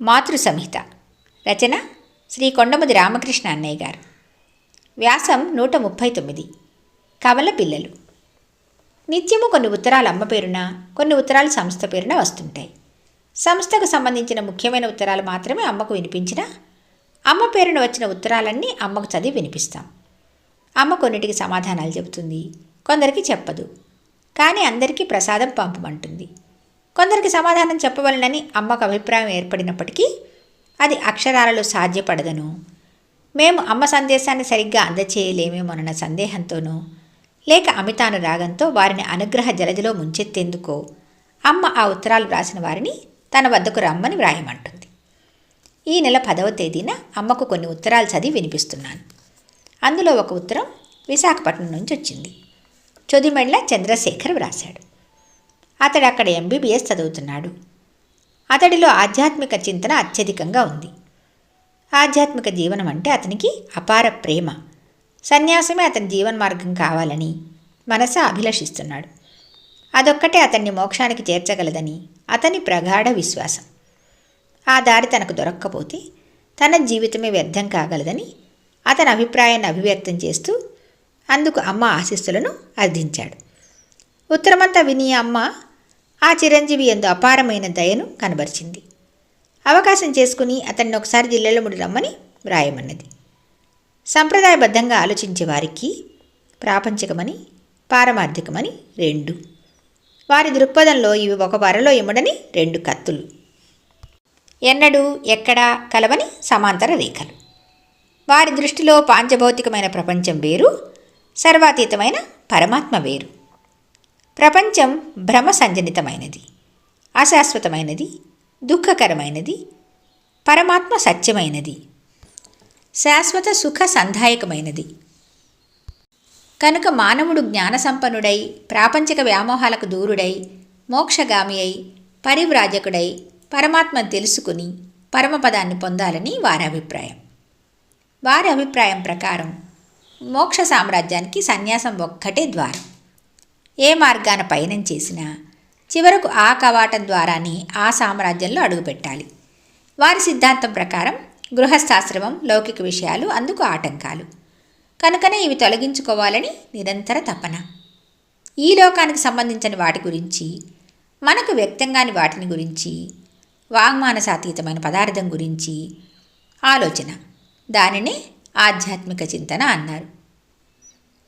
మాతృ సంహిత రచన శ్రీ కొండముది రామకృష్ణ అన్నయ్య గారు. వ్యాసం నూట ముప్పై తొమ్మిది. కవల పిల్లలు. నిత్యము కొన్ని ఉత్తరాలు అమ్మ పేరున కొన్ని ఉత్తరాలు సంస్థ పేరున వస్తుంటాయి. సంస్థకు సంబంధించిన ముఖ్యమైన ఉత్తరాలు మాత్రమే అమ్మకు వినిపించినా అమ్మ పేరున వచ్చిన ఉత్తరాలన్నీ అమ్మకు చదివి వినిపిస్తాం. అమ్మ కొన్నిటికి సమాధానాలు చెబుతుంది కొందరికి చెప్పదు కానీ అందరికీ ప్రసాదం పంపమంటుంది. కొందరికి సమాధానం చెప్పవలనని అమ్మకు అభిప్రాయం ఏర్పడినప్పటికీ అది అక్షరాలలో సాధ్యపడదను. మేము అమ్మ సందేశాన్ని సరిగ్గా అందచేయలేమేమోనన్న సందేహంతోనూ లేక అమితానురాగంతో వారిని అనుగ్రహ జలజలో ముంచెత్తేందుకో అమ్మ ఆ ఉత్తరాలు వ్రాసిన వారిని తన వద్దకు రమ్మని వ్రాయమంటుంది. ఈ నెల పదవ తేదీన అమ్మకు కొన్ని ఉత్తరాలు చదివి వినిపిస్తున్నాను. అందులో ఒక ఉత్తరం విశాఖపట్నం నుంచి వచ్చింది. చొదిమెళ్ళ చంద్రశేఖర్ వ్రాశాడు. అతడు అక్కడ ఎంబీబీఎస్ చదువుతున్నాడు. అతడిలో ఆధ్యాత్మిక చింతన అత్యధికంగా ఉంది. ఆధ్యాత్మిక జీవనం అంటే అతనికి అపార ప్రేమ. సన్యాసమే అతని జీవన మార్గం కావాలని మనస అభిలషిస్తున్నాడు. అదొక్కటే అతన్ని మోక్షానికి చేర్చగలదని అతని ప్రగాఢ విశ్వాసం. ఆ దారి తనకు దొరక్కపోతే తన జీవితమే వ్యర్థం కాగలదని అతని అభిప్రాయాన్ని అభివ్యక్తం చేస్తూ అందుకు అమ్మ ఆశీస్సులను అర్థించాడు ఉత్తరమంతా విని అమ్మ ఆ చిరంజీవి ఎందు అపారమైన దయను కనబరిచింది. అవకాశం చేసుకుని అతన్ని ఒకసారి జిల్లాలో ముడి రమ్మని వ్రాయమన్నది. సంప్రదాయబద్ధంగా ఆలోచించే వారికి ప్రాపంచికమని పారమార్థికమని రెండు. వారి దృక్పథంలో ఇవి ఒక వరలో ఇమ్మడని రెండు కత్తులు. ఎన్నడూ ఎక్కడా కలవని సమాంతర రేఖలు. వారి దృష్టిలో పాంచభౌతికమైన ప్రపంచం వేరు సర్వాతీతమైన పరమాత్మ వేరు. ప్రపంచం భ్రమ సంజనితమైనది అశాశ్వతమైనది దుఃఖకరమైనది పరమాత్మ సత్యమైనది శాశ్వత సుఖ సంధాయకమైనది. కనుక మానవుడు జ్ఞానసంపన్నుడై ప్రాపంచిక వ్యామోహాలకు దూరుడై మోక్షగామి అయి పరివ్రాజకుడై పరమాత్మను తెలుసుకుని పరమపదాన్ని పొందాలని వారి అభిప్రాయం వారి అభిప్రాయం ప్రకారం మోక్ష సామ్రాజ్యానికి సన్యాసం ఒక్కటే ద్వారం. ఏ మార్గాన పయనం చేసినా చివరకు ఆ కవాటం ద్వారానే ఆ సామ్రాజ్యంలో అడుగుపెట్టాలి. వారి సిద్ధాంతం ప్రకారం గృహస్థాశ్రమం లౌకిక విషయాలు అందుకు ఆటంకాలు. కనుకనే ఇవి తొలగించుకోవాలని నిరంతర తపన. ఈ లోకానికి సంబంధించిన వాటి గురించి మనకు వ్యక్తంగాని వాటిని గురించి వాంగ్మానసాతీతమైన పదార్థం గురించి ఆలోచన. దానినే ఆధ్యాత్మిక చింతన అన్నారు.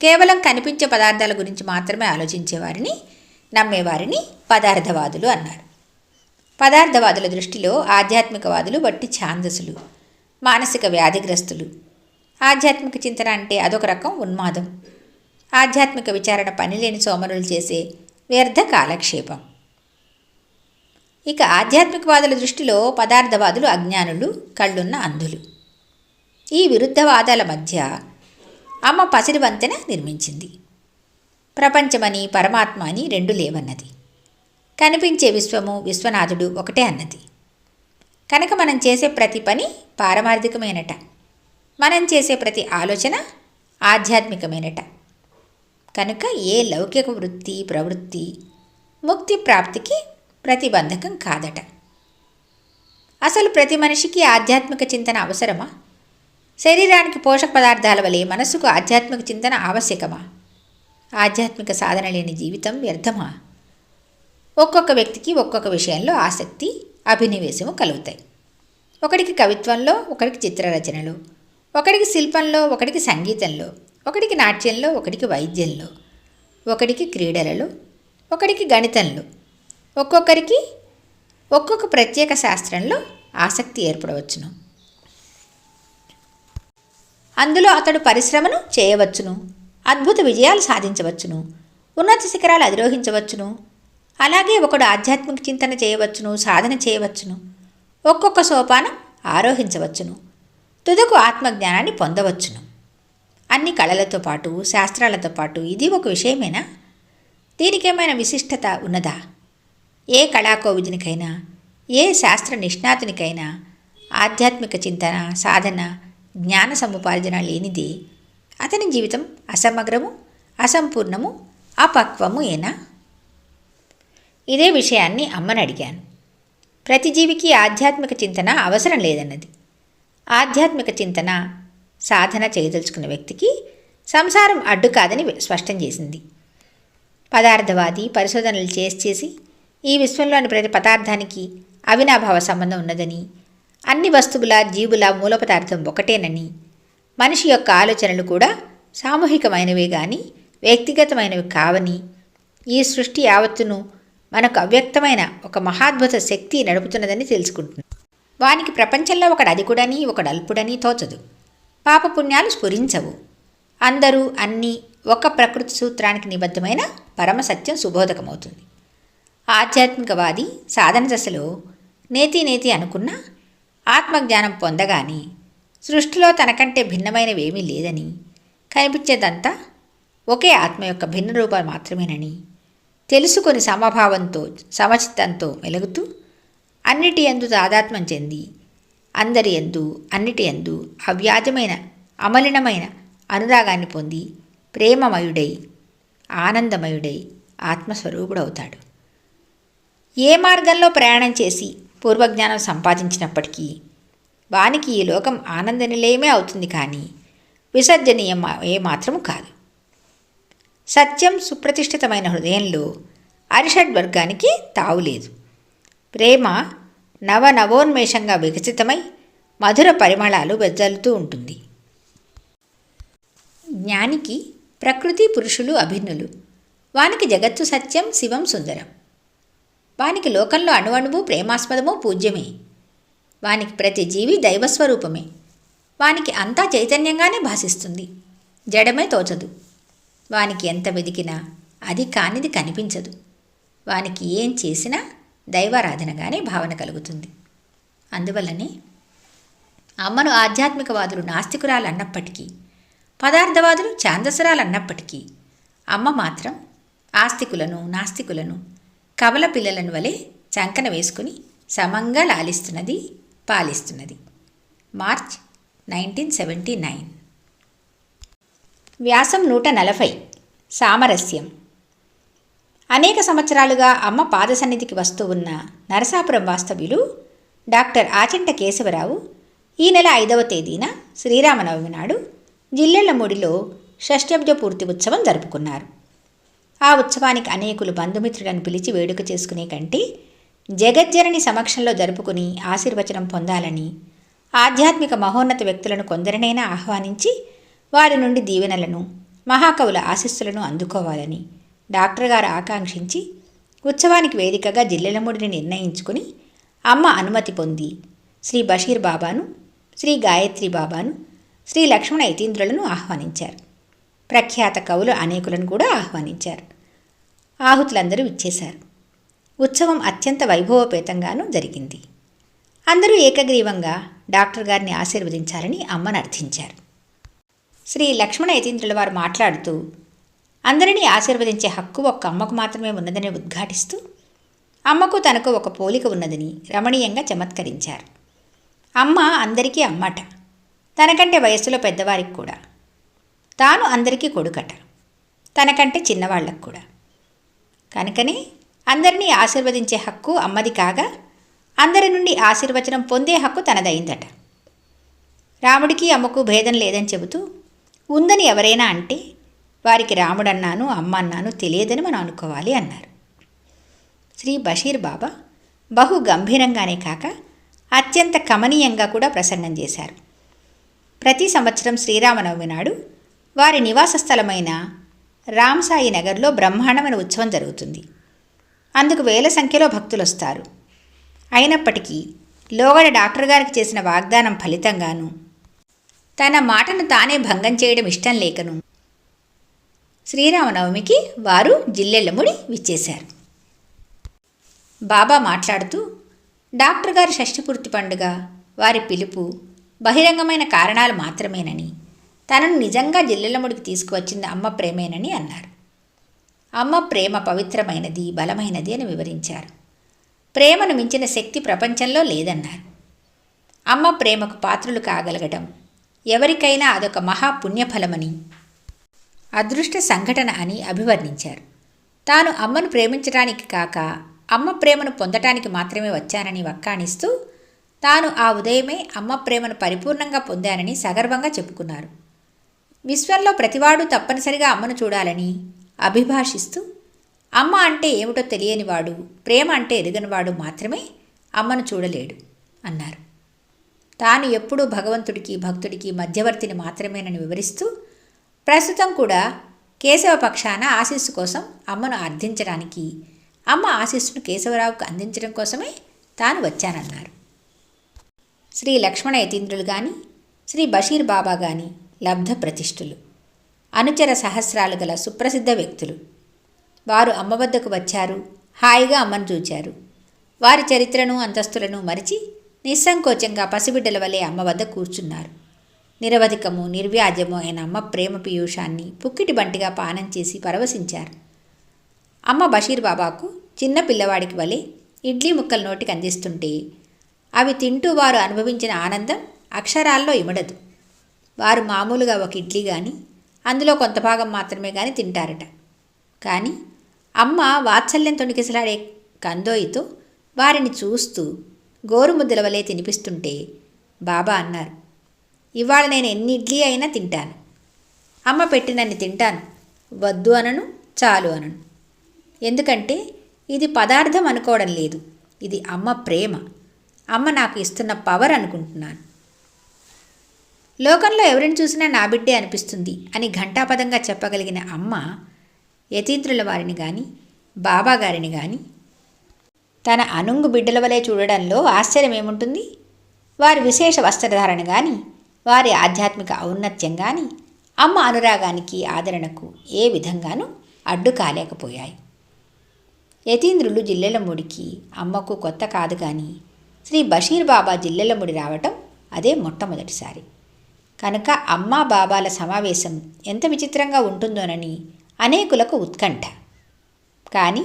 కేవలం కనిపించే పదార్థాల గురించి మాత్రమే ఆలోచించేవారిని నమ్మేవారిని పదార్థవాదులు అన్నారు. పదార్థవాదుల దృష్టిలో ఆధ్యాత్మికవాదులు బట్టి ఛాందసులు మానసిక వ్యాధిగ్రస్తులు. ఆధ్యాత్మిక చింతన అంటే అదొక రకం ఉన్మాదం. ఆధ్యాత్మిక విచారణ పనిలేని సోమరులు చేసే వ్యర్థ కాలక్షేపం. ఇక ఆధ్యాత్మికవాదుల దృష్టిలో పదార్థవాదులు అజ్ఞానులు కళ్ళున్న అంధులు. ఈ విరుద్ధవాదాల మధ్య అమ్మ పసిడి వంతెన నిర్మించింది. ప్రపంచమని పరమాత్మ అని రెండు లేవన్నది. కనిపించే విశ్వము విశ్వనాథుడు ఒకటే అన్నది. కనుక మనం చేసే ప్రతి పని పారమార్థికమైనట. మనం చేసే ప్రతి ఆలోచన ఆధ్యాత్మికమైనట. కనుక ఏ లౌకిక వృత్తి ప్రవృత్తి ముక్తి ప్రాప్తికి ప్రతిబంధకం కాదట. అసలు ప్రతి మనిషికి ఆధ్యాత్మిక చింతన అవసరమా? శరీరానికి పోషక పదార్థాల వలె మనస్సుకు ఆధ్యాత్మిక చింతన ఆవశ్యకమా? ఆధ్యాత్మిక సాధన లేని జీవితం వ్యర్థమా? ఒక్కొక్క వ్యక్తికి ఒక్కొక్క విషయంలో ఆసక్తి అభినివేశము కలుగుతాయి. ఒకడికి కవిత్వంలో ఒకడికి చిత్రరచనలు ఒకడికి శిల్పంలో ఒకడికి సంగీతంలో ఒకడికి నాట్యంలో ఒకడికి వైద్యంలో ఒకడికి క్రీడలలో ఒకడికి గణితంలో. ఒక్కొక్కరికి ఒక్కొక్క ప్రత్యేక శాస్త్రంలో ఆసక్తి ఏర్పడవచ్చును. అందులో అతడు పరిశ్రమను చేయవచ్చును అద్భుత విజయాలు సాధించవచ్చును ఉన్నత శిఖరాలు అధిరోహించవచ్చును అలాగే ఒకడు ఆధ్యాత్మిక చింతన చేయవచ్చును సాధన చేయవచ్చును ఒక్కొక్క సోపానం ఆరోహించవచ్చును తుదకు ఆత్మజ్ఞానాన్ని పొందవచ్చును. అన్ని కళలతో పాటు శాస్త్రాలతో పాటు ఇది ఒక విషయమేనా? దీనికేమైనా విశిష్టత ఉన్నదా? ఏ కళాకోవిదునికైనా ఏ శాస్త్ర నిష్ణాతునికైనా ఆధ్యాత్మిక చింతన సాధన జ్ఞాన సముపార్జన లేనిదే అతని జీవితం అసమగ్రము అసంపూర్ణము అపక్వము ఏనా? ఇదే విషయాన్ని అమ్మని అడిగాను. ప్రతి జీవికి ఆధ్యాత్మిక చింతన అవసరం లేదన్నది. ఆధ్యాత్మిక చింతన సాధన చేయదలుచుకున్న వ్యక్తికి సంసారం అడ్డు కాదని స్పష్టం చేసింది. పదార్థవాది పరిశోధనలు చేసి చేసి ఈ విశ్వంలోని ప్రతి పదార్థానికి అవినాభావ సంబంధం ఉన్నదని అన్ని వస్తువుల జీవుల మూల పదార్థం ఒకటేనని. మనిషి యొక్క ఆలోచనలు కూడా సామూహికమైనవే గాని వ్యక్తిగతమైనవి కావని. ఈ సృష్టి యావత్తును మనకు అవ్యక్తమైన ఒక మహాద్భుత శక్తి నడుపుతున్నదని తెలుసుకుంటుంది వానికి ప్రపంచంలో ఒకడు అధికుడని ఒకడు అల్పుడని తోచదు. పాపపుణ్యాలు స్ఫురించవు. అందరూ అన్నీ ఒక ప్రకృతి సూత్రానికి నిబద్ధమైన పరమసత్యం సుబోధకమవుతుంది. ఆధ్యాత్మికవాది సాధన దశలో నేతి నేతి అనుకున్న ఆత్మజ్ఞానం పొందగాని సృష్టిలో తనకంటే భిన్నమైనవేమీ లేదని కనిపించేదంతా ఒకే ఆత్మ యొక్క భిన్న రూపాలు మాత్రమేనని తెలుసుకొని సమభావంతో సమచిత్తంతో మెలుగుతూ అన్నిటి ఎందు తాదాత్మ్యం చెంది అందరి ఎందు అన్నిటి ఎందు అవ్యాజమైన అమలినమైన అనురాగాన్ని పొంది ప్రేమమయుడై ఆనందమయుడై ఆత్మస్వరూపుడవుతాడు. ఏ మార్గంలో ప్రయాణం చేసి పూర్వజ్ఞానం సంపాదించినప్పటికీ వానికి ఈ లోకం ఆనందనిలయమే అవుతుంది కానీ విసర్జనీయం ఏ కాదు. సత్యం సుప్రతిష్ఠితమైన హృదయంలో అరిషడ్ వర్గానికి తావులేదు ప్రేమ నవ నవోన్మేషంగా వికసితమై మధుర పరిమళాలు వెజ్జల్లుతూ ఉంటుంది. జ్ఞానికి ప్రకృతి పురుషులు అభిన్నులు. వానికి జగత్తు సత్యం శివం సుందరం. వానికి లోకంలో అణువణువు ప్రేమాస్పదము పూజ్యమే. వానికి ప్రతి జీవి దైవస్వరూపమే. వానికి అంతా చైతన్యంగానే భాషిస్తుంది జడమే తోచదు. వానికి ఎంత వెదికినా అది కానిది కనిపించదు. వానికి ఏం చేసినా దైవారాధనగానే భావన కలుగుతుంది. అందువల్లనే అమ్మను ఆధ్యాత్మికవాదులు నాస్తికురాలు అన్నప్పటికీ పదార్థవాదులు ఛాందసురాలు అన్నప్పటికీ అమ్మ మాత్రం ఆస్తికులను నాస్తికులను కవల పిల్లలను వలె చంకన వేసుకుని సమంగా లాలిస్తున్నది పాలిస్తున్నది. March nineteen seventy nine. వ్యాసం నూట నలభై. సామరస్యం. అనేక సంవత్సరాలుగా అమ్మ పాదసన్నిధికి వస్తూ ఉన్న నరసాపురం వాస్తవ్యులు డాక్టర్ ఆచంట కేశవరావు ఈ నెల ఐదవ తేదీన శ్రీరామనవమి నాడు జిల్లెళ్ళమూడిలో షష్ఠబ్జ పూర్తి ఉత్సవం జరుపుకున్నారు. ఆ ఉత్సవానికి అనేకులు బంధుమిత్రులను పిలిచి వేడుక చేసుకునే కంటే జగజ్జనని సమక్షంలో జరుపుకుని ఆశీర్వచనం పొందాలని ఆధ్యాత్మిక మహోన్నత వ్యక్తులను కొందరినైనా ఆహ్వానించి వారి నుండి దీవెనలను మహాకవుల ఆశస్సులను అందుకోవాలని డాక్టర్ గారు ఆకాంక్షించి ఉత్సవానికి వేదికగా జిల్లెలముడిని నిర్ణయించుకుని అమ్మ అనుమతి పొంది శ్రీ బషీర్ బాబాను శ్రీ గాయత్రి బాబాను శ్రీ లక్ష్మణ యతీంద్రులను ఆహ్వానించారు. ప్రఖ్యాత కవులు అనేకులను కూడా ఆహ్వానించారు. ఆహుతులందరూ ఇచ్చేశారు ఉత్సవం అత్యంత వైభవపేతంగానూ జరిగింది. అందరూ ఏకగ్రీవంగా డాక్టర్ గారిని ఆశీర్వదించాలని అమ్మను అర్థించారు. శ్రీ లక్ష్మణ యతీంద్రుల వారు మాట్లాడుతూ అందరినీ ఆశీర్వదించే హక్కు ఒక్క అమ్మకు మాత్రమే ఉన్నదని ఉద్ఘాటిస్తూ అమ్మకు తనకు ఒక పోలిక ఉన్నదని రమణీయంగా చమత్కరించారు. అమ్మ అందరికీ అమ్మట. తనకంటే వయస్సులో పెద్దవారికి కూడా. తాను అందరికీ కొడుకట. తనకంటే చిన్నవాళ్ళకు కూడా. కనుకనే అందరినీ ఆశీర్వదించే హక్కు అమ్మది కాగా అందరి నుండి ఆశీర్వచనం పొందే హక్కు తనదైందట. రాముడికి అమ్మకు భేదం లేదని చెబుతూ ఉందని ఎవరైనా అంటే వారికి రాముడన్నాను అమ్మ అన్నాను తెలియదని మనం అనుకోవాలి అన్నారు. శ్రీ బషీర్ బాబా బహు గంభీరంగానే కాక అత్యంత కమనీయంగా కూడా ప్రసంగం చేశారు. ప్రతి సంవత్సరం శ్రీరామనవమి నాడు వారి నివాస స్థలమైన రామ్సాయి నగర్లో బ్రహ్మాండమైన ఉత్సవం జరుగుతుంది. అందుకు వేల సంఖ్యలో భక్తులు వస్తారు. అయినప్పటికీ లోగడ డాక్టర్ గారికి చేసిన వాగ్దానం ఫలితంగాను తన మాటను తానే భంగం చేయడం ఇష్టం లేకను శ్రీరామనవమికి వారు జిల్లెళ్ళముడి విచ్చేశారు. బాబా మాట్లాడుతూ డాక్టర్ గారి షష్ఠపూర్తి పండుగ వారి పిలుపు బహిరంగమైన కారణాలు మాత్రమేనని తనను నిజంగా జిల్లెలముడికి తీసుకువచ్చింది అమ్మ ప్రేమేనని అన్నారు. అమ్మ ప్రేమ పవిత్రమైనది బలమైనది అని వివరించారు. ప్రేమను మించిన శక్తి ప్రపంచంలో లేదన్నారు. అమ్మ ప్రేమకు పాత్రులు కాగలగటం ఎవరికైనా అదొక మహాపుణ్యఫలమని అదృష్ట సంఘటన అని అభివర్ణించారు. తాను అమ్మను ప్రేమించడానికి కాక అమ్మ ప్రేమను పొందటానికి మాత్రమే వచ్చానని వక్కాణిస్తూ తాను ఆ ఉదయమే అమ్మ ప్రేమను పరిపూర్ణంగా పొందానని సగర్వంగా చెప్పుకున్నారు. విశ్వంలో ప్రతివాడు తప్పనిసరిగా అమ్మను చూడాలని అభిభాషిస్తూ అమ్మ అంటే ఏమిటో తెలియనివాడు ప్రేమ అంటే ఎరుగనివాడు మాత్రమే అమ్మను చూడలేడు అన్నారు. తాను ఎప్పుడూ భగవంతుడికి భక్తుడికి మధ్యవర్తిని మాత్రమేనని వివరిస్తూ ప్రస్తుతం కూడా కేశవ పక్షాన ఆశీస్సు కోసం అమ్మను అర్థించడానికి అమ్మ ఆశీస్సును కేశవరావుకు అందించడం కోసమే తాను వచ్చానన్నారు. శ్రీ లక్ష్మణ యతీంద్రులు కానీ శ్రీ బషీర్ బాబా కానీ లబ్ధ ప్రతిష్ఠులు. అనుచర సహస్రాలు గల సుప్రసిద్ధ వ్యక్తులు. వారు అమ్మ వద్దకు వచ్చారు. హాయిగా అమ్మను చూచారు. వారి చరిత్రను అంతస్తులను మరిచి నిస్సంకోచంగా పసిబిడ్డల వలె అమ్మ వద్ద కూర్చున్నారు. నిరవధికము నిర్వ్యాజము అయిన అమ్మ ప్రేమ పీయూషాన్ని పుక్కిటి బంటిగా పానం చేసి పరవశించారు. అమ్మ బషీర్ బాబాకు చిన్న పిల్లవాడికి వలె ఇడ్లీ ముక్కలు నోటికి అందిస్తుంటే అవి తింటూ వారు అనుభవించిన ఆనందం అక్షరాల్లో ఇమడదు. వారు మామూలుగా ఒక ఇడ్లీ కానీ అందులో కొంత భాగం మాత్రమే కానీ తింటారట. కానీ అమ్మ వాత్సల్యం తొణికిసలాడే కందోయితో వారిని చూస్తూ గోరుముద్దల వలె తినిపిస్తుంటే బాబా అన్నారు ఇవాళ నేను ఎన్ని ఇడ్లీ అయినా తింటాను. అమ్మ పెట్టినన్ని తింటాను. వద్దు అనను చాలు అనను. ఎందుకంటే ఇది పదార్థం అనుకోవడం లేదు. ఇది అమ్మ ప్రేమ. అమ్మ నాకు ఇస్తున్న పవర్ అనుకుంటున్నాను. లోకంలో ఎవరిని చూసినా నా బిడ్డే అనిపిస్తుంది అని ఘంటాపదంగా చెప్పగలిగిన అమ్మ యతీంద్రుల వారిని కానీ బాబా గారిని కానీ తన అనుంగు బిడ్డల వలె చూడడంలో ఆశ్చర్యం ఏముంటుంది? వారి విశేష వస్త్రధారణ కానీ వారి ఆధ్యాత్మిక ఔన్నత్యం కానీ అమ్మ అనురాగానికి ఆదరణకు ఏ విధంగానూ అడ్డు కాలేకపోయాయి. యతీంద్రులు జిల్లెలముడికి అమ్మకు కొత్త కాదు కానీ శ్రీ బషీర్ బాబా జిల్లెలముడి రావటం అదే మొట్టమొదటిసారి. కనుక అమ్మ బాబాల సమావేశం ఎంత విచిత్రంగా ఉంటుందోనని అనేకులకు ఉత్కంఠ. కానీ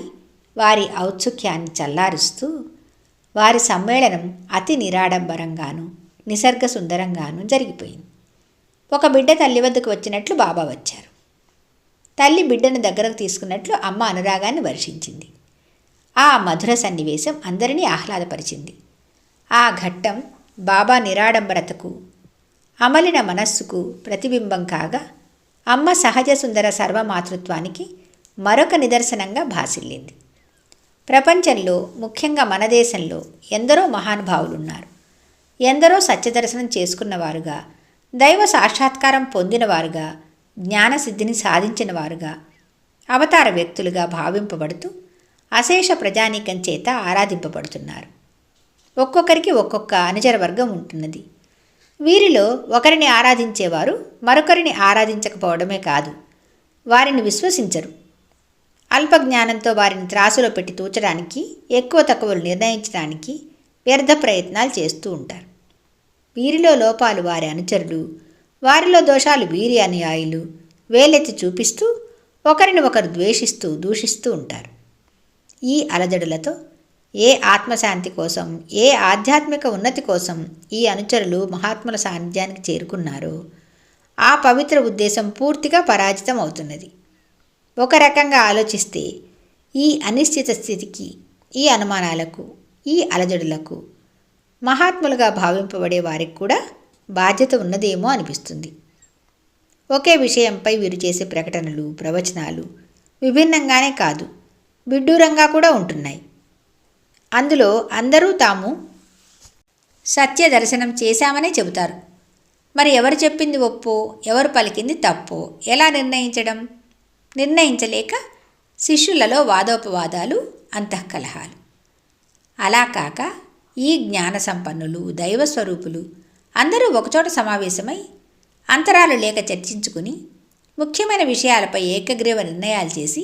వారి ఔత్సుక్యాన్ని చల్లారుస్తూ వారి సమ్మేళనం అతి నిరాడంబరంగాను నిసర్గ సుందరంగాను జరిగిపోయింది. ఒక బిడ్డ తల్లి వద్దకు వచ్చినట్లు బాబా వచ్చారు. తల్లి బిడ్డను దగ్గరకు తీసుకున్నట్లు అమ్మ అనురాగాన్ని వర్షించింది. ఆ మధుర సన్నివేశం అందరినీ ఆహ్లాదపరిచింది. ఆ ఘట్టం బాబా నిరాడంబరతకు అమలిన మనస్సుకు ప్రతిబింబం కాగా అమ్మ సహజ సుందర సర్వమాతృత్వానికి మరొక నిదర్శనంగా భాసిల్లింది. ప్రపంచంలో ముఖ్యంగా మన దేశంలో ఎందరో మహానుభావులున్నారు. ఎందరో సత్యదర్శనం చేసుకున్నవారుగా దైవ సాక్షాత్కారం పొందినవారుగా జ్ఞానసిద్ధిని సాధించినవారుగా అవతార వ్యక్తులుగా భావింపబడుతూ అశేష ప్రజానీకం చేత ఆరాధింపబడుతున్నారు. ఒక్కొక్కరికి ఒక్కొక్క అనుచర వర్గం ఉంటున్నది. వీరిలో ఒకరిని ఆరాధించేవారు మరొకరిని ఆరాధించకపోవడమే కాదు. వారిని విశ్వసించరు. అల్పజ్ఞానంతో వారిని త్రాసులో పెట్టి తూచడానికి ఎక్కువ తక్కువలు నిర్ణయించడానికి వ్యర్థ ప్రయత్నాలు చేస్తూ ఉంటారు. వీరిలో లోపాలు వారి అనుచరులు వారిలో దోషాలు వీరి అనుయాయులు వేలెత్తి చూపిస్తూ ఒకరిని ఒకరు ద్వేషిస్తూ దూషిస్తూ ఉంటారు. ఈ అలజడులతో ఏ ఆత్మశాంతి కోసం ఏ ఆధ్యాత్మిక ఉన్నతి కోసం ఈ అనుచరులు మహాత్ముల సాన్నిధ్యానికి చేరుకున్నారో. ఆ పవిత్ర ఉద్దేశం పూర్తిగా పరాజితం అవుతున్నది. ఒక రకంగా ఆలోచిస్తే ఈ అనిశ్చిత స్థితికి ఈ అనుమానాలకు ఈ అలజడులకు మహాత్ములుగా భావింపబడే వారికి కూడా బాధ్యత ఉన్నదేమో అనిపిస్తుంది. ఒకే విషయంపై వీరు చేసే ప్రకటనలు ప్రవచనాలు విభిన్నంగానే కాదు విడ్డూరంగా కూడా ఉంటున్నాయి. అందులో అందరూ తాము సత్య దర్శనం చేశామనే చెబుతారు. మరి ఎవరు చెప్పింది ఒప్పో? ఎవరు పలికింది తప్పో? ఎలా నిర్ణయించడం? నిర్ణయించలేక శిష్యులలో వాదోపవాదాలు అంతఃకలహాలు. అలా కాక ఈ జ్ఞాన సంపన్నులు దైవస్వరూపులు అందరూ ఒకచోట సమావేశమై అంతరాలు లేక చర్చించుకుని ముఖ్యమైన విషయాలపై ఏకగ్రీవ నిర్ణయాలు చేసి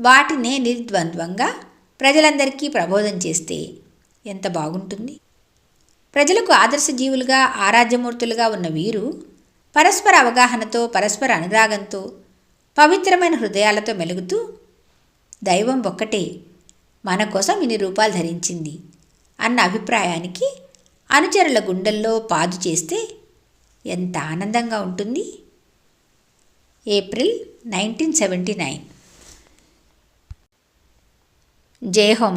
వాటినే నిర్ద్వంద్వంగా ప్రజలందరికీ ప్రబోధం చేస్తే ఎంత బాగుంటుంది? ప్రజలకు ఆదర్శ జీవులుగా ఆరాధ్యమూర్తులుగా ఉన్న వీరు పరస్పర అవగాహనతో పరస్పర అనురాగంతో పవిత్రమైన హృదయాలతో మెలుగుతూ దైవం ఒక్కటే మన కోసం ఇన్ని రూపాలు ధరించింది అన్న అభిప్రాయానికి అనుచరుల గుండెల్లో పాదు చేస్తే ఎంత ఆనందంగా ఉంటుంది? April nineteen seventy nine. జయ హో